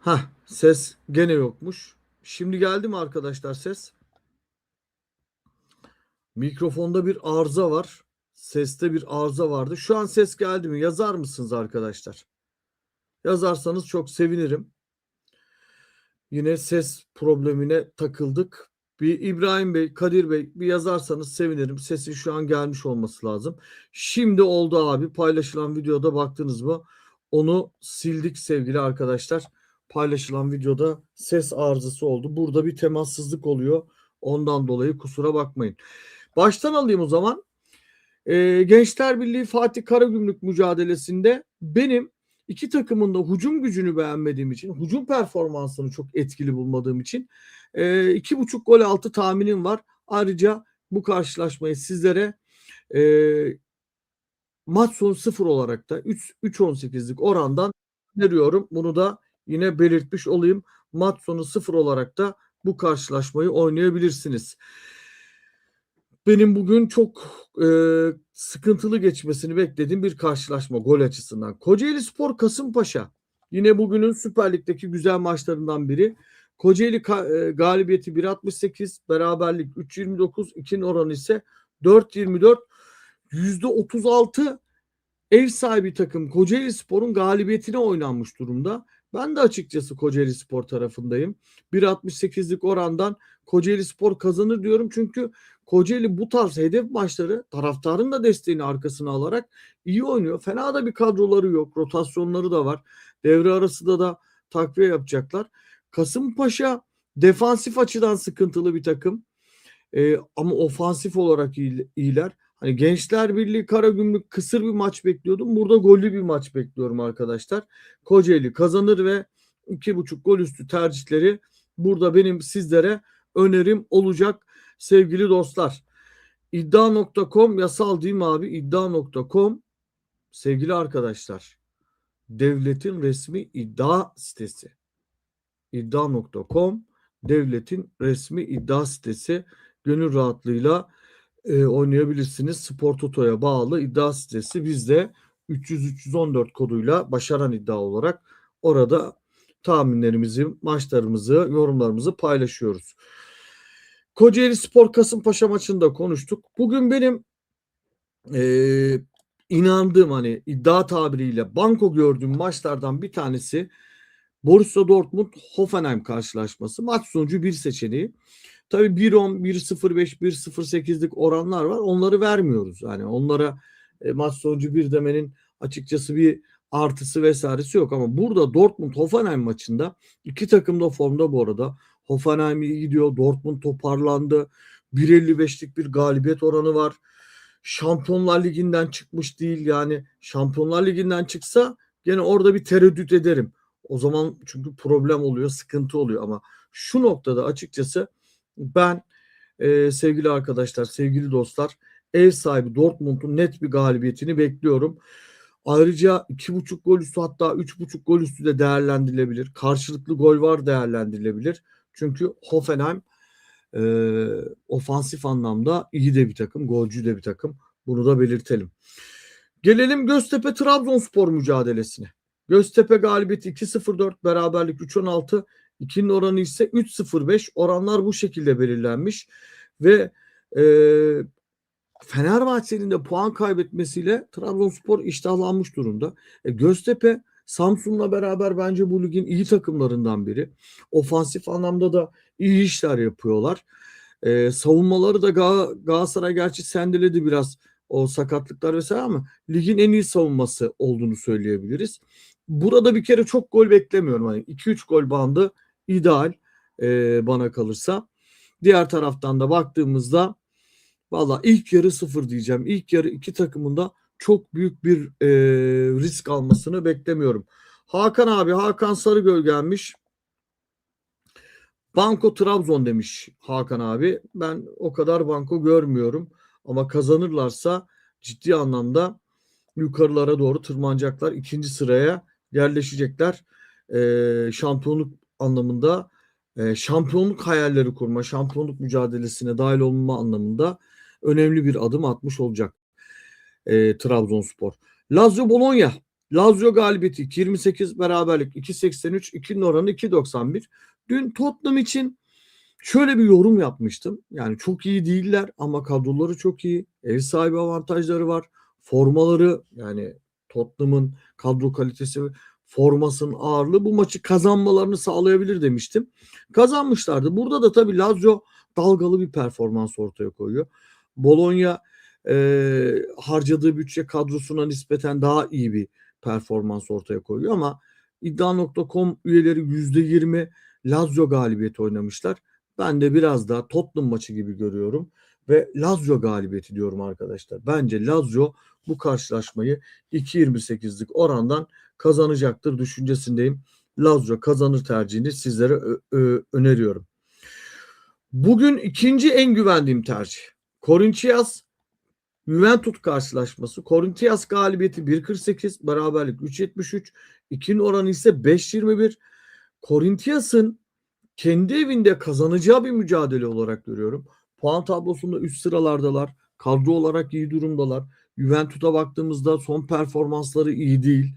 Hah ses gene yokmuş. Şimdi geldi mi arkadaşlar ses? Mikrofonda bir arıza var. Seste bir arıza vardı. Şu an ses geldi mi? Yazar mısınız arkadaşlar? Yazarsanız çok sevinirim. Yine ses problemine takıldık. Bir İbrahim Bey, Kadir Bey bir yazarsanız sevinirim. Sesin şu an gelmiş olması lazım. Şimdi oldu abi. Paylaşılan videoda baktınız mı? Onu sildik sevgili arkadaşlar. Paylaşılan videoda ses arızası oldu. Burada bir temassızlık oluyor. Ondan dolayı kusura bakmayın. Baştan alayım o zaman. Ee, Gençler Birliği Fatih Karagümrük mücadelesinde benim iki takımın da hücum gücünü beğenmediğim için, hücum performansını çok etkili bulmadığım için e, iki buçuk gol altı tahminim var. Ayrıca bu karşılaşmayı sizlere e, maç sonu sıfır olarak da 3-18'lik orandan öneriyorum. Bunu da yine belirtmiş olayım. Maç sonu sıfır olarak da bu karşılaşmayı oynayabilirsiniz. Benim bugün çok e, sıkıntılı geçmesini beklediğim bir karşılaşma gol açısından. Kocaeli Spor Kasımpaşa yine bugünün Süper Lig'deki güzel maçlarından biri. Kocaeli e, galibiyeti 1.68, beraberlik 3.29, 2'nin oranı ise 4.24. %36 ev sahibi takım Kocaeli Spor'un galibiyetine oynanmış durumda. Ben de açıkçası Kocaeli Spor tarafındayım. 1.68'lik orandan Kocaeli Spor kazanır diyorum çünkü Kocaeli bu tarz hedef maçları taraftarın da desteğini arkasına alarak iyi oynuyor. Fena da bir kadroları yok. Rotasyonları da var. Devre arasında da takviye yapacaklar. Kasımpaşa defansif açıdan sıkıntılı bir takım. Ee, ama ofansif olarak iyi- iyiler. Hani Gençler Birliği Karagümrük kısır bir maç bekliyordum. Burada gollü bir maç bekliyorum arkadaşlar. Kocaeli kazanır ve iki buçuk gol üstü tercihleri burada benim sizlere önerim olacak sevgili dostlar. İddia.com yasal değil mi abi? İddia.com sevgili arkadaşlar. Devletin resmi iddia sitesi. İddia.com devletin resmi iddia sitesi. Gönül rahatlığıyla e, oynayabilirsiniz. Spor Toto'ya bağlı iddia sitesi. Biz de 300-314 koduyla başaran iddia olarak orada tahminlerimizi, maçlarımızı, yorumlarımızı paylaşıyoruz. Kocaeli Spor Kasımpaşa maçında konuştuk. Bugün benim e, inandığım hani iddia tabiriyle banko gördüğüm maçlardan bir tanesi Borussia Dortmund Hoffenheim karşılaşması. Maç sonucu bir seçeneği. Tabii 1.10, 1.05, 1.08'lik oranlar var. Onları vermiyoruz. Yani onlara e, maç sonucu bir demenin açıkçası bir artısı vesairesi yok ama burada Dortmund Hoffenheim maçında iki takım da formda bu arada. Hoffenheim iyi gidiyor. Dortmund toparlandı. 1.55'lik bir galibiyet oranı var. Şampiyonlar Ligi'nden çıkmış değil yani. Şampiyonlar Ligi'nden çıksa gene orada bir tereddüt ederim. O zaman çünkü problem oluyor, sıkıntı oluyor ama şu noktada açıkçası ben e, sevgili arkadaşlar, sevgili dostlar ev sahibi Dortmund'un net bir galibiyetini bekliyorum. Ayrıca iki buçuk gol üstü hatta üç buçuk gol üstü de değerlendirilebilir. Karşılıklı gol var değerlendirilebilir. Çünkü Hoffenheim e, ofansif anlamda iyi de bir takım, golcü de bir takım. Bunu da belirtelim. Gelelim Göztepe Trabzonspor mücadelesine. Göztepe galibiyeti 2-0-4, beraberlik 3-16, 2'nin oranı ise 3-0-5. Oranlar bu şekilde belirlenmiş ve e, Fenerbahçe'nin de puan kaybetmesiyle Trabzonspor iştahlanmış durumda. E, Göztepe Samsun'la beraber bence bu ligin iyi takımlarından biri. Ofansif anlamda da iyi işler yapıyorlar. E, savunmaları da Gal- Galatasaray gerçi sendeledi biraz o sakatlıklar vesaire ama ligin en iyi savunması olduğunu söyleyebiliriz. Burada bir kere çok gol beklemiyorum. Hani 2-3 gol bandı ideal e, bana kalırsa. Diğer taraftan da baktığımızda valla ilk yarı sıfır diyeceğim. İlk yarı iki takımın da çok büyük bir e, risk almasını beklemiyorum. Hakan abi Hakan Sarıgöl gelmiş. Banko Trabzon demiş Hakan abi. Ben o kadar banko görmüyorum. Ama kazanırlarsa ciddi anlamda yukarılara doğru tırmanacaklar. İkinci sıraya yerleşecekler. Ee, şampiyonluk anlamında e, şampiyonluk hayalleri kurma, şampiyonluk mücadelesine dahil olma anlamında önemli bir adım atmış olacak e, Trabzonspor. Lazio Bologna Lazio galibiyeti 2.28 beraberlik 2.83 2'nin oranı 2.91. Dün Tottenham için şöyle bir yorum yapmıştım. Yani çok iyi değiller ama kadroları çok iyi. Ev sahibi avantajları var. Formaları yani Tottenham'ın kadro kalitesi formasının ağırlığı bu maçı kazanmalarını sağlayabilir demiştim. Kazanmışlardı. Burada da tabii Lazio dalgalı bir performans ortaya koyuyor. Bologna e, harcadığı bütçe kadrosuna nispeten daha iyi bir performans ortaya koyuyor ama iddia.com üyeleri %20 Lazio galibiyeti oynamışlar. Ben de biraz daha Tottenham maçı gibi görüyorum ve Lazio galibiyeti diyorum arkadaşlar. Bence Lazio bu karşılaşmayı 2.28'lik orandan kazanacaktır düşüncesindeyim. Lazio kazanır tercihini sizlere öneriyorum. Bugün ikinci en güvendiğim tercih. Corinthians Juventus karşılaşması. Corinthians galibiyeti 1.48, beraberlik 3.73. 2'nin oranı ise 5.21. Corinthians'ın kendi evinde kazanacağı bir mücadele olarak görüyorum. Puan tablosunda üst sıralardalar. Kadro olarak iyi durumdalar. Juventus'a baktığımızda son performansları iyi değil.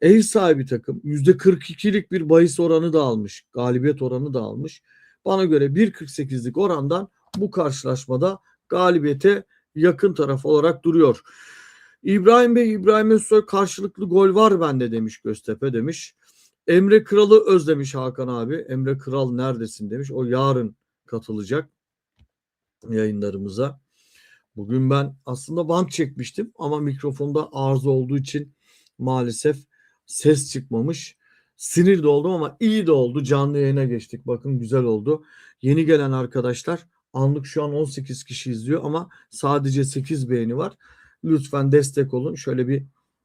Ev sahibi takım %42'lik bir bahis oranı da almış. Galibiyet oranı da almış. Bana göre 1.48'lik orandan bu karşılaşmada galibiyete yakın taraf olarak duruyor. İbrahim Bey, İbrahim Özsoy karşılıklı gol var bende demiş Göztepe demiş. Emre Kral'ı özlemiş Hakan abi. Emre Kral neredesin demiş. O yarın katılacak yayınlarımıza. Bugün ben aslında bant çekmiştim ama mikrofonda arıza olduğu için maalesef ses çıkmamış. Sinir de oldum ama iyi de oldu. Canlı yayına geçtik. Bakın güzel oldu. Yeni gelen arkadaşlar anlık şu an 18 kişi izliyor ama sadece 8 beğeni var. Lütfen destek olun. Şöyle bir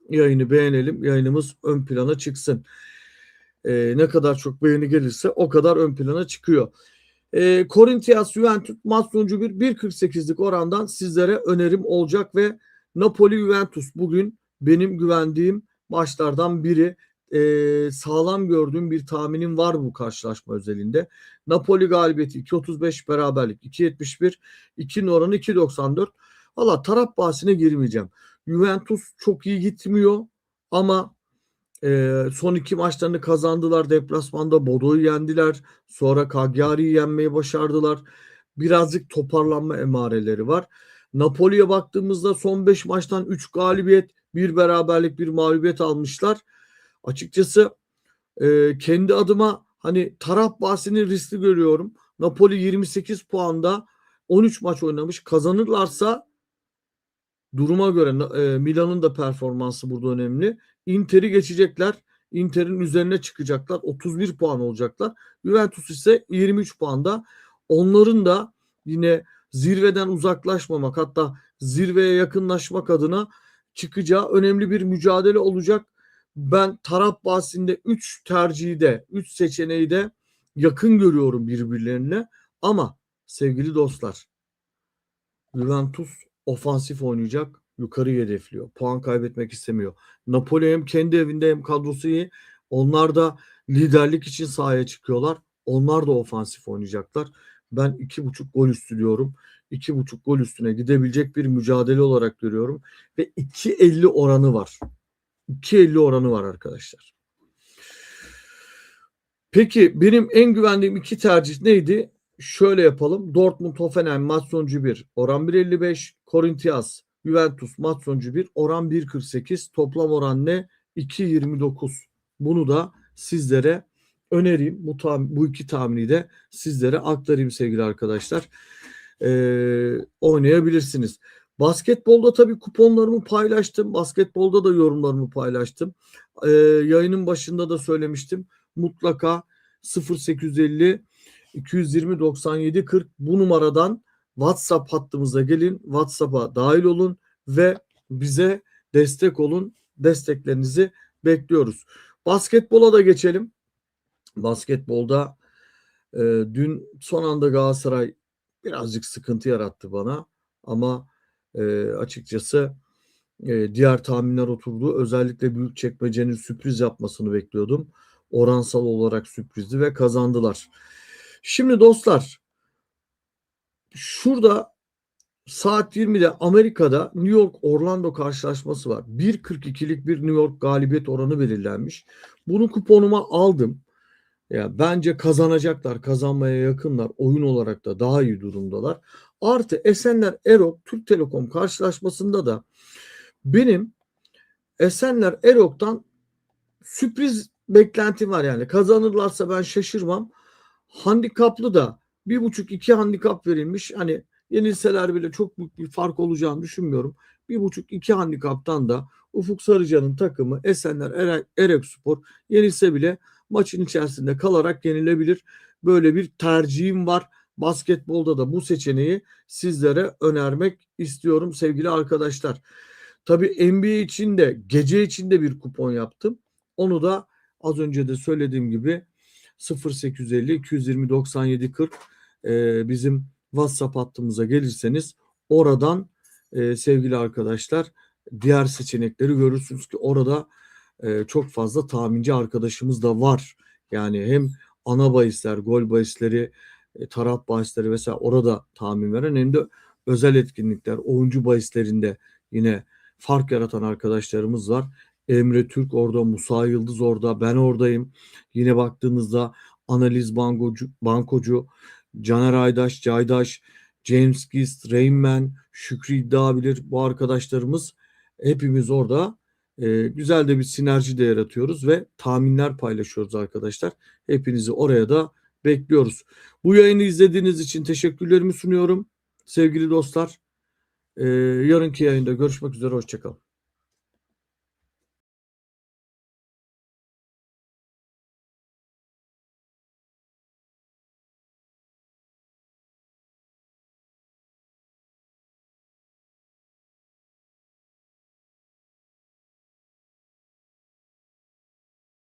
yayını beğenelim. Yayınımız ön plana çıksın. Ee, ne kadar çok beğeni gelirse o kadar ön plana çıkıyor. Ee, Corinthians Juventus maç sonucu bir 1.48'lik orandan sizlere önerim olacak ve Napoli Juventus bugün benim güvendiğim maçlardan biri. Ee, sağlam gördüğüm bir tahminim var bu karşılaşma özelinde. Napoli galibiyeti 2.35 beraberlik 2.71 2'nin oranı 2.94. Valla taraf bahsine girmeyeceğim. Juventus çok iyi gitmiyor ama e, son iki maçlarını kazandılar. Deplasmanda Bodo'yu yendiler. Sonra Cagliari'yi yenmeyi başardılar. Birazcık toparlanma emareleri var. Napoli'ye baktığımızda son 5 maçtan 3 galibiyet, bir beraberlik, bir mağlubiyet almışlar. Açıkçası e, kendi adıma hani taraf bahsini riskli görüyorum. Napoli 28 puanda 13 maç oynamış. Kazanırlarsa duruma göre e, Milan'ın da performansı burada önemli. Inter'i geçecekler. Inter'in üzerine çıkacaklar. 31 puan olacaklar. Juventus ise 23 puanda. Onların da yine zirveden uzaklaşmamak hatta zirveye yakınlaşmak adına çıkacağı önemli bir mücadele olacak. Ben taraf bahsinde 3 tercihi de 3 seçeneği de yakın görüyorum birbirlerine ama sevgili dostlar Juventus ofansif oynayacak. Yukarı hedefliyor. Puan kaybetmek istemiyor. Napoli hem kendi evinde hem kadrosu iyi. Onlar da liderlik için sahaya çıkıyorlar. Onlar da ofansif oynayacaklar. Ben iki buçuk gol üstü diyorum. İki buçuk gol üstüne gidebilecek bir mücadele olarak görüyorum. Ve 2.50 oranı var. 2.50 oranı var arkadaşlar. Peki benim en güvendiğim iki tercih neydi? Şöyle yapalım. Dortmund Hoffenheim maç sonucu 1. Oran 1.55. Corinthians Juventus maç sonucu 1. Oran 1.48. Toplam oran ne? 2.29. Bunu da sizlere önereyim. Bu, tam, bu iki tahmini de sizlere aktarayım sevgili arkadaşlar. Ee, oynayabilirsiniz. Basketbolda tabii kuponlarımı paylaştım. Basketbolda da yorumlarımı paylaştım. Ee, yayının başında da söylemiştim. Mutlaka 0850 220 97 40 bu numaradan WhatsApp hattımıza gelin. WhatsApp'a dahil olun ve bize destek olun. Desteklerinizi bekliyoruz. Basketbola da geçelim. Basketbolda e, dün son anda Galatasaray birazcık sıkıntı yarattı bana ama e, açıkçası e, diğer tahminler oturdu. Özellikle büyük çekmecenin sürpriz yapmasını bekliyordum. Oransal olarak sürprizdi ve kazandılar. Şimdi dostlar şurada saat 20'de Amerika'da New York Orlando karşılaşması var. 1.42'lik bir New York galibiyet oranı belirlenmiş. Bunu kuponuma aldım. Ya bence kazanacaklar, kazanmaya yakınlar. Oyun olarak da daha iyi durumdalar. Artı Esenler Erok Türk Telekom karşılaşmasında da benim Esenler Erok'tan sürpriz beklentim var yani. Kazanırlarsa ben şaşırmam. Handikaplı da bir buçuk iki handikap verilmiş. Hani yenilseler bile çok büyük bir fark olacağını düşünmüyorum. Bir buçuk iki handikaptan da Ufuk Sarıcan'ın takımı Esenler Erek, Erek Spor yenilse bile maçın içerisinde kalarak yenilebilir. Böyle bir tercihim var. Basketbolda da bu seçeneği sizlere önermek istiyorum sevgili arkadaşlar. Tabii NBA için de gece için de bir kupon yaptım. Onu da az önce de söylediğim gibi 0850 220 97 40 e, bizim WhatsApp hattımıza gelirseniz oradan e, sevgili arkadaşlar diğer seçenekleri görürsünüz ki orada e, çok fazla tahminci arkadaşımız da var. Yani hem ana bahisler, gol bahisleri, e, taraf bahisleri vesaire orada tahmin veren hem de özel etkinlikler, oyuncu bahislerinde yine fark yaratan arkadaşlarımız var. Emre Türk orada, Musa Yıldız orada, ben oradayım. Yine baktığınızda analiz bankocu, bankocu Caner Aydaş, Caydaş, James Gist, Rainman, Şükrü İddia bu arkadaşlarımız hepimiz orada e, güzel de bir sinerji de yaratıyoruz ve tahminler paylaşıyoruz arkadaşlar. Hepinizi oraya da bekliyoruz. Bu yayını izlediğiniz için teşekkürlerimi sunuyorum sevgili dostlar. E, yarınki yayında görüşmek üzere hoşçakalın.